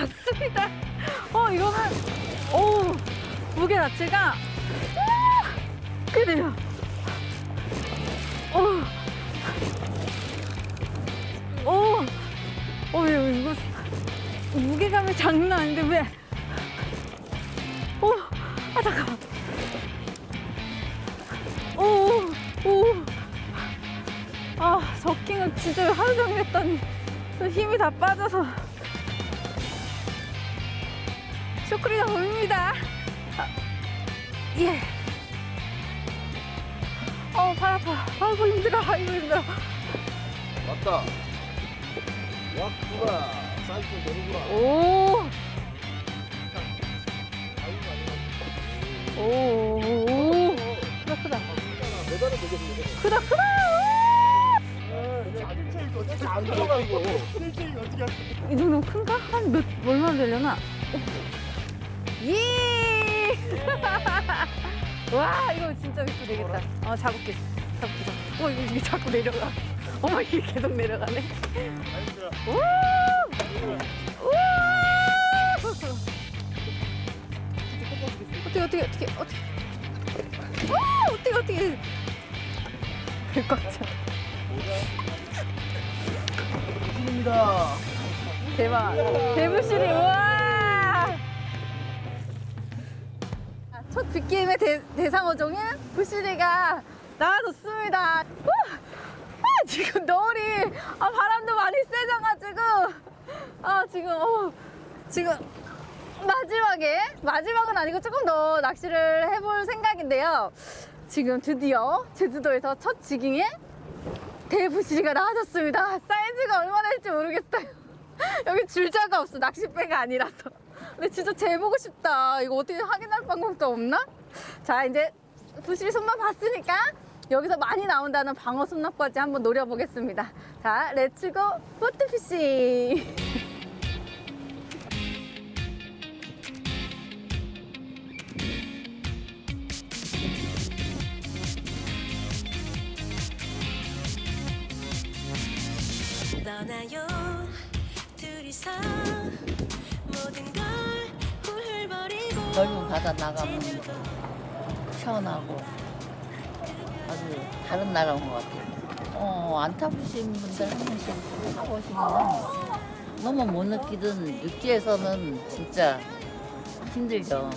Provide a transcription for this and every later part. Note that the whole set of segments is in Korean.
맞습니다. 어, 이거는, 오, 무게 자체가, 우! 꽤 돼요. 오, 오, 어, 왜, 이거, 무게감이 장난 아닌데, 왜? 오, 아, 잠깐만. 오, 오. 아, 저킹은 진짜 하루 종일 했더니 또 힘이 다 빠져서. 쇼크리가 보입니다. 아, 예. 어, 발 아파. 아이고, 힘들어. 아이고, 힘들어. 왔다. 왔구나. 사이즈 내리구나. 오. 오, 오, 오. 크다, 크다. 메달을 먹였네. 크다, 크다. 어떻게 안 들어가 이거? 이 정도면 큰가? 한 몇, 얼마나 되려나? 예! 와, 이거 진짜 믿고 되겠다. 어, 잡을게. 잡을게. 어, 이거, 이게 자꾸 내려가. 어머, 이게 계속 내려가네. 우! 우! 어떻게, 어떻게, 어떻게, 어떻게. 우! 어떻게, 어떻게. 꽉 차. 입니다. 대박. 대부실이 와. 빅게임의 대, 대상어종인 부시리가 나와줬습니다. 와! 아, 지금 너울이 아, 바람도 많이 세져가지고 아 지금 어, 지금 마지막에 마지막은 아니고 조금 더 낚시를 해볼 생각인데요. 지금 드디어 제주도에서 첫 지깅에 대부시리가 나와줬습니다. 사이즈가 얼마나 될지 모르겠어요. 여기 줄자가 없어. 낚싯배가 아니라서. 근데 진짜 재보고 싶다. 이거 어떻게 확인할 방법도 없나? 자, 이제 부시리 손만 봤으니까 여기서 많이 나온다는 방어 손납까지 한번 노려보겠습니다. 자, 렛츠고 포트피싱. 떠나요 둘이서 모든 걸 넓은 바다 나가면 시원하고 아주 다른 나라 온 것 같아요. 어, 안 타보신 분들 한 번씩 타보시면 너무 못 느끼던 육지에서는 진짜 힘들죠.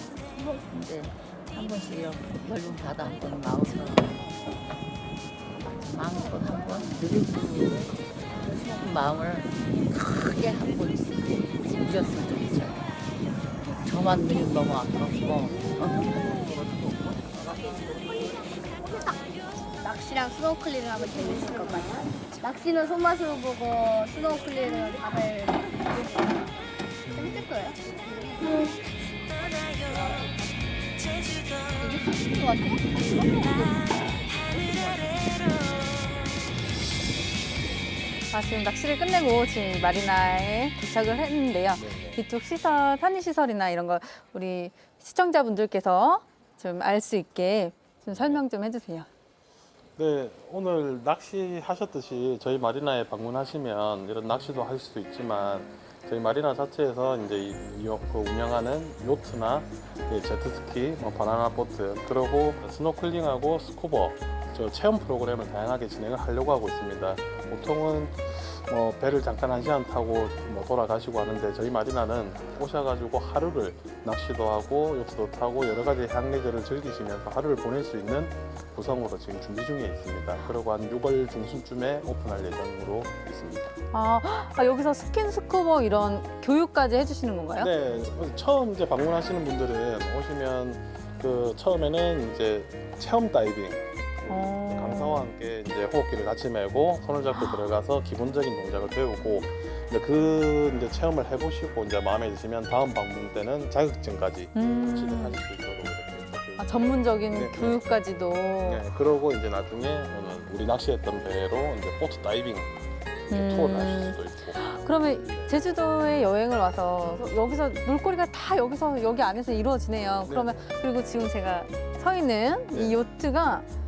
근데 한 번씩 이렇게 넓은 바다 한 번 나오면 마음껏 한번 느리고 싶은 마음을 크게 한 번 느꼈으면 좋겠어요. 저만 느리면 너무 아깝고 낚시랑 스노클링을 하면 재밌을 것 같아요. 낚시는 손맛으로 보고 스노클링은 바다를 재밌을 거예요. 것 같아요. 하늘 아, 지금 낚시를 끝내고 지금 마리나에 도착을 했는데요. 이쪽 시설, 편의시설이나 이런 거 우리 시청자분들께서 좀 알 수 있게 좀 설명 좀 해주세요. 네, 오늘 낚시 하셨듯이 저희 마리나에 방문하시면 이런 낚시도 할수 있지만 저희 마리나 자체에서 이제 이, 이- 그 운영하는 요트나 예, 제트스키, 뭐 바나나 보트, 그리고 스노클링하고 스쿠버 저 체험 프로그램을 다양하게 진행을 하려고 하고 있습니다. 보통은 뭐 배를 잠깐 한 시간 타고 뭐 돌아가시고 하는데 저희 마리나는 오셔가지고 하루를 낚시도 하고 요트도 타고 여러 가지 향리들을 즐기시면서 하루를 보낼 수 있는 구성으로 지금 준비 중에 있습니다. 그리고 한 6월 중순쯤에 오픈할 예정으로 있습니다. 아, 아, 여기서 스킨 스쿠버 이런 교육까지 해주시는 건가요? 네, 처음 이제 방문하시는 분들은 오시면 그 처음에는 이제 체험 다이빙 어. 강사와 함께 이제 호흡기를 같이 메고 손을 잡고 들어가서 기본적인 동작을 배우고 이제 그 이제 체험을 해보시고 이제 마음에 드시면 다음 방문 때는 자격증까지 음. 진행하실 수 있도록 이렇게 아, 전문적인 네, 네. 교육까지도. 네, 그러고 이제 나중에 오늘 우리 낚시했던 배로 이제 보트 다이빙 음. 투어를 하실 수도 있고. 그러면 제주도에 여행을 와서 여기서 놀거리가 다 여기서 여기 안에서 이루어지네요. 네. 그러면 그리고 지금 제가 서 있는 네. 이 요트가 어,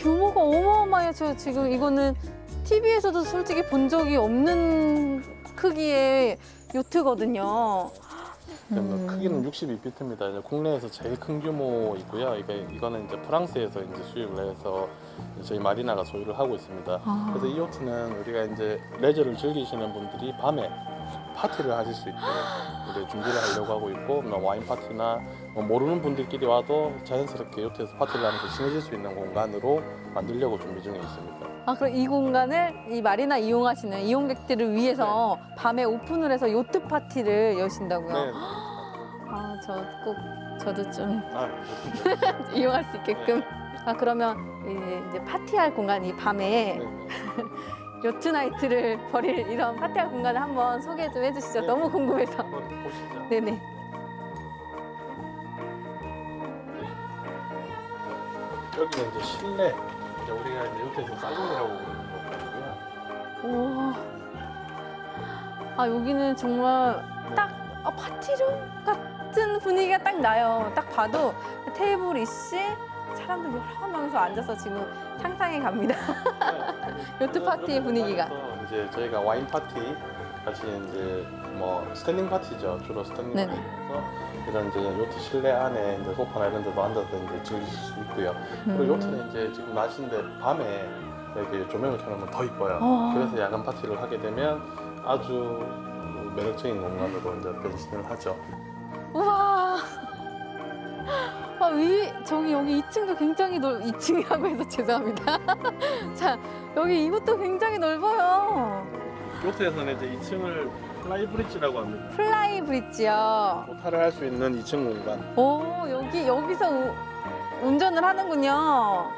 규모가 어마어마해요. 저 지금 이거는 TV에서도 솔직히 본 적이 없는 크기의 요트거든요. 그러면 크기는 62피트입니다. 이제 국내에서 제일 큰 규모이고요. 이게 이거는 이제 프랑스에서 이제 수입을 해서 저희 마리나가 소유를 하고 있습니다. 아. 그래서 이 요트는 우리가 이제 레저를 즐기시는 분들이 밤에 파티를 하실 수 있도록 이제 준비를 하려고 하고 있고 뭐 와인 파티나 뭐 모르는 분들끼리 와도 자연스럽게 요트에서 파티를 하면서 친해질 수 있는 공간으로 만들려고 준비 중에 있습니다. 아, 그럼 이 공간을 이 마리나 이용하시는 이용객들을 위해서 밤에 오픈을 해서 요트 파티를 여신다고요? 네. 아, 저 꼭 저도 좀 아, 이용할 수 있게끔. 아, 그러면 이제, 파티할 공간 이 밤에 네. 요트 나이트를 벌일 이런 파티할 공간을 한번 소개 좀 해주시죠. 네. 너무 궁금해서. 한번 보시죠. 네네. 여기는 이제 실내 이제 우리가 이제 요트에서 살롱이라고 부르는 거고요. 오. 아, 여기는 정말 딱 아, 파티룸 같은 분위기가 딱 나요. 딱 봐도 테이블 이씨 사람들 여러 명이서 앉아서 지금 상상해 갑니다. 요트 파티 분위기가. 이제 저희가 와인 파티 같이 이제 뭐 스탠딩 파티죠. 주로 스탠딩 네네. 파티에서 이런 이제 요트 실내 안에 이제 소파나 이런 데도 앉아서 이제 즐기실 수 있고요. 그리고 음. 요트는 이제 지금 낮인데 밤에 이렇게 조명을 켜놓으면 더 이뻐요. 어. 그래서 야간 파티를 하게 되면 아주 매력적인 공간으로 이제 변신을 하죠. 위, 저기 여기 2층도 굉장히 넓, 2층이라고 해서 죄송합니다. 자, 여기 이것도 굉장히 넓어요. 요트에서는 이제 2층을 플라이 브릿지라고 합니다. 플라이 브릿지요. 오타를 할 수 있는 2층 공간. 오, 여기, 여기서 우- 운전을 하는군요.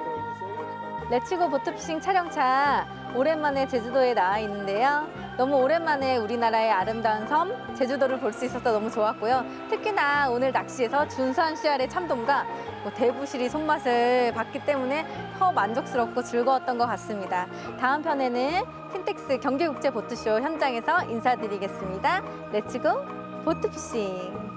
레츠고 보트피싱 촬영차 오랜만에 제주도에 나와 있는데요. 너무 오랜만에 우리나라의 아름다운 섬 제주도를 볼 수 있어서 너무 좋았고요. 특히나 오늘 낚시에서 준수한 씨알의 참돔과 뭐 대부실이 손맛을 봤기 때문에 더 만족스럽고 즐거웠던 것 같습니다. 다음 편에는 킨텍스 경기국제 보트쇼 현장에서 인사드리겠습니다. 레츠고 보트피싱.